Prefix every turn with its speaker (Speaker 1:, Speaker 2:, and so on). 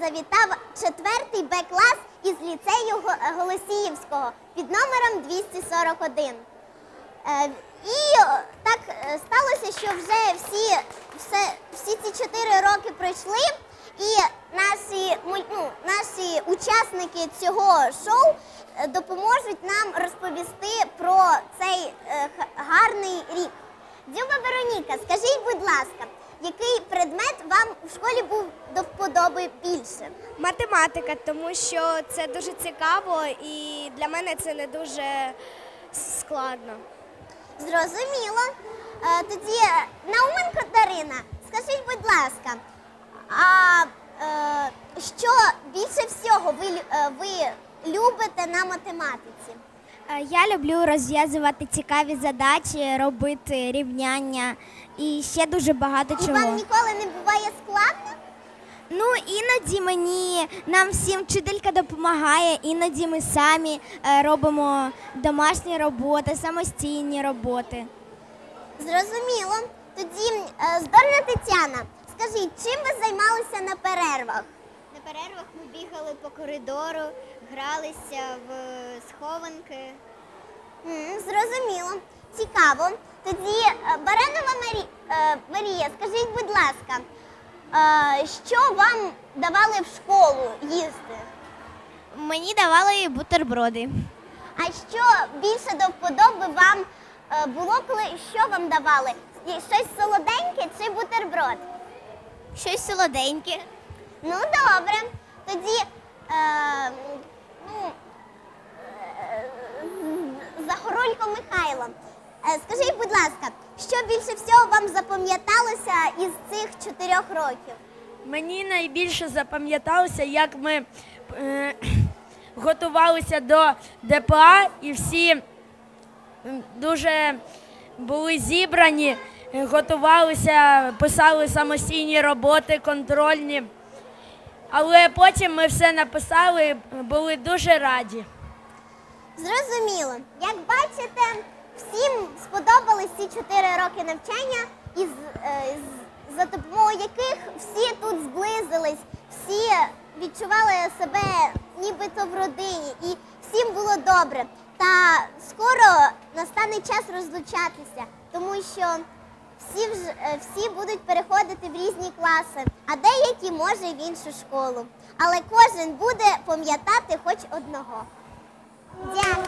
Speaker 1: завітав четвертий Б-клас із ліцею Голосіївського під номером 241. Е, І е, так е, сталося, що вже всі, все, всі ці чотири роки пройшли, і наші, ну, наші учасники цього шоу допоможуть нам розповісти про цей гарний рік. Дзюба Вероніка, скажіть, будь ласка, який предмет вам в школі був до вподоби більше?
Speaker 2: Математика, тому що це дуже цікаво і для мене це не дуже складно.
Speaker 1: Зрозуміло. Е, Тоді Науменко Дарина, скажіть, будь ласка, а е, що більше всього ви, е, ви любите на математиці?
Speaker 2: Е, Я люблю розв'язувати цікаві задачі, робити рівняння і ще дуже багато
Speaker 1: І вам ніколи не буває складно?
Speaker 2: Ну іноді мені нам всім вчителька допомагає, іноді ми самі е, робимо домашні роботи, самостійні роботи.
Speaker 1: Зрозуміло. Тоді е, здорна Тетяна, скажіть, чим ви займалися на перервах?
Speaker 3: Перервах ми бігали по коридору, гралися в схованки.
Speaker 1: М, Зрозуміло. Цікаво. Тоді е, Баранова Марі... е, Марія, скажіть, будь ласка, е, що вам давали в школу їсти?
Speaker 2: Мені давали бутерброди.
Speaker 1: А що більше до вподоби вам е, було, коли що вам давали? І Щось солоденьке чи бутерброд?
Speaker 2: Щось солоденьке.
Speaker 1: Ну, добре. Тоді е, ну, е, Загорулько Михайло. Е, скажіть, будь ласка, що більше всього вам запам'яталося із цих чотирьох років?
Speaker 4: Мені найбільше запам'яталося, як ми е, готувалися до ДПА і всі дуже були зібрані, готувалися, писали самостійні роботи, контрольні. Але потім ми все написали, були дуже раді.
Speaker 1: Зрозуміло. Як бачите, всім сподобались ці чотири роки навчання, із, е, за допомогою яких всі тут зблизились, всі відчували себе нібито в родині, і всім було добре. Та скоро настане час розлучатися, тому що всі, е, всі будуть переходити в різні класи, а деякі може в іншу школу. Але кожен буде пам'ятати хоч одного. Дякую.